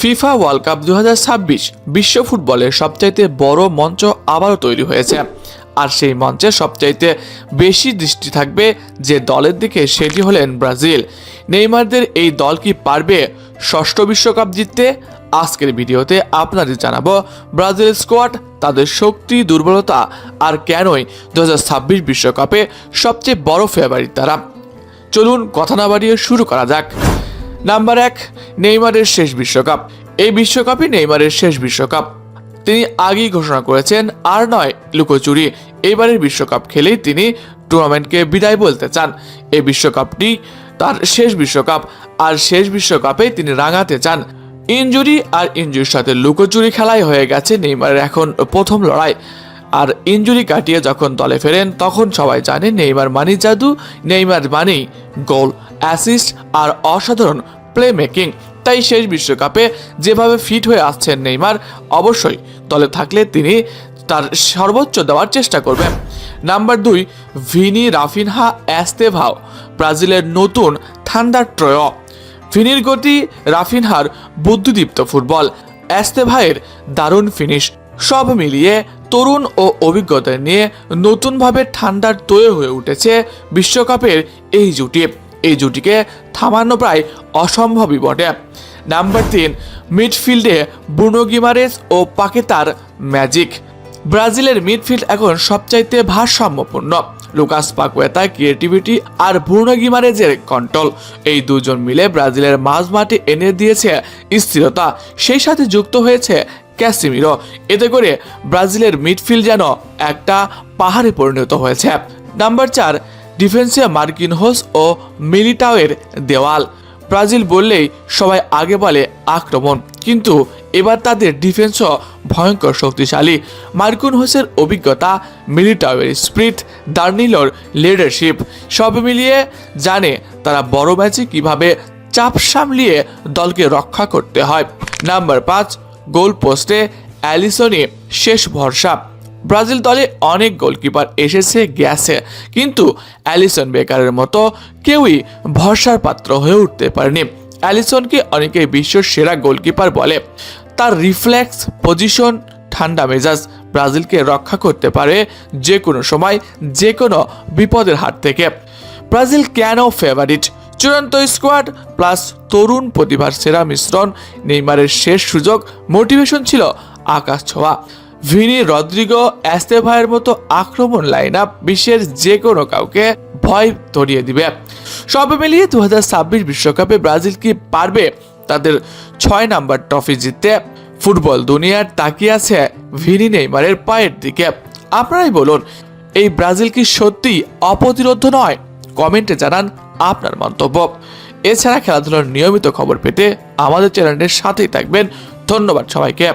FIFA world cup দু বিশ্ব ফুটবলের সবচাইতে বড় মঞ্চ আবারও তৈরি হয়েছে। আর সেই মঞ্চে সবচাইতে বেশি দৃষ্টি থাকবে যে দলের দিকে সেটি হলেন ব্রাজিল। নেইমারদের এই দল কি পারবে ষষ্ঠ বিশ্বকাপ জিততে? আজকের ভিডিওতে আপনাদের জানাব ব্রাজিল স্কোয়াড, তাদের শক্তি, দুর্বলতা আর কেনই দু বিশ্বকাপে সবচেয়ে বড় ফেভারিট তারা। চলুন কথা না বাড়িয়ে শুরু করা যাক। নাম্বার এক, নেইমারের শেষ বিশ্বকাপ। এই বিশ্বকাপই নেইমারের শেষ বিশ্বকাপ। তিনি আগেই ঘোষণা করেছেন, আর নয়, লুকোচুরি। এবারের বিশ্বকাপ খেলেই তিনি টুর্নামেন্টকে বিদায় বলতে চান। এই বিশ্বকাপটি তার শেষ বিশ্বকাপ, আর শেষ বিশ্বকাপে তিনি রাঙাতে চান। ইনজুরি আর ইনজুরির সাথে লুকোচুরি খেলাই হয়ে গেছে নেইমারের এখন প্রথম লড়াই। আর ইনজুরি কাটিয়ে যখন দলে ফেরেন, তখন সবাই জানে নেইমার মানি জাদু, নেইমার মানি গোল, অ্যাসিস্ট আর অসাধারণ প্লে মেকিং তাই শেষ বিশ্বকাপে যেভাবে ফিট হয়ে আসছেন নেইমার, অবশ্যই দলে থাকলে তিনি তার সর্বোচ্চ দেওয়ার চেষ্টা করবেন। নাম্বার দুই, ভিনি রাফিনহা অ্যাস্তেভাও ব্রাজিলের নতুন থান্ডার ট্রয়। ফিনির গতি, রাফিনহার বুদ্ধিদীপ্ত ফুটবল। অ্যাস্তেভাইয়ের দারুণ ফিনিশ, সব মিলিয়ে তরুণ ও অভিজ্ঞতা নিয়ে নতুনভাবে ঠান্ডার তৈরি হয়ে উঠেছে বিশ্বকাপের এই জুটি। এই জুটিকে থামানো প্রায় অসম্ভবই বটে। নাম্বার তিন, মিডফিল্ডে ব্রুনো গিমারেস ও পাকেতার ম্যাজিক। ব্রাজিলের মিডফিল্ড এখন সবচাইতে ভারসাম্যপূর্ণ। লুকাস পাকুয়েতা, ক্রিয়েটিভিটি আর ব্রুনো গিমারেজের কন্ট্রোল। এই দুজন মিলে ব্রাজিলের মাঝমাঠে এনে দিয়েছে স্থিরতা। সেই সাথে যুক্ত হয়েছে ক্যাসিমিরো এতে করে ব্রাজিলের মিডফিল্ড যেন একটা পাহাড়ে পরিণত হয়েছে। নাম্বার চার ডিফেন্সে মার্কিন হোস ও মিলিটাওয়ের দেওয়াল। ব্রাজিল বললেই সবাই আগে বলে আক্রমণ, কিন্তু এবার তাদের ডিফেন্সও ভয়ঙ্কর শক্তিশালী। মার্কুন হোসের অভিজ্ঞতা, মিলিটাওয়ের স্প্রিট, দার্নিলোর লিডারশিপ, সব মিলিয়ে জানে তারা বড় ম্যাচে কীভাবে চাপ সামলিয়ে দলকে রক্ষা করতে হয়। নাম্বার পাঁচ গোল পোস্টে অ্যালিসনে শেষ ভরসা। ব্রাজিল দলে অনেক গোলকিপার এসেছে গ্যাসে কিন্তু অ্যালিসন বেকারের মতো কেউই ভরসার পাত্র হয়ে উঠতে পারেনি। অ্যালিসনকে অনেকে বিশ্বের সেরা গোলকিপার বলে। তার রিফ্লেক্স পজিশন, ঠান্ডা মেজাজ ব্রাজিলকে রক্ষা করতে পারে যে কোনো সময় যে কোনো বিপদের হাত থেকে। ব্রাজিল কেন ফেভারিট? চূড়ান্ত স্কোয়াড প্লাস তরুণ প্রতিভার সেরা মিশ্রণ, নেইমারের শেষ সুযোগ মোটিভেশন ছিল আকাশ ছোঁয়া। ভিনি রদ্রিগো অ্যাস্তেভায়ের মতো আক্রমণ লাইন আপ বিশ্বের যে কোনো কাউকে ভয় ধরিয়ে দিবে। সব মিলিয়ে দু হাজার বিশ্বকাপে ব্রাজিল কি পারবে? তাদের ছয় নাম্বার ট্রফি জিততে ফুটবল দুনিয়ার তাকিয়ে আছে ভিনি নেইমারের পায়ের দিকে। আপনারাই বলুন, এই ব্রাজিল কি সত্যি অপ্রতিরোধ নয়? কমেন্টে জানান আপনার মন্তব্য। এছাড়া খেলাধুলার নিয়মিত খবর পেতে আমাদের চ্যানেলের সাথেই থাকবেন। ধন্যবাদ সবাইকে।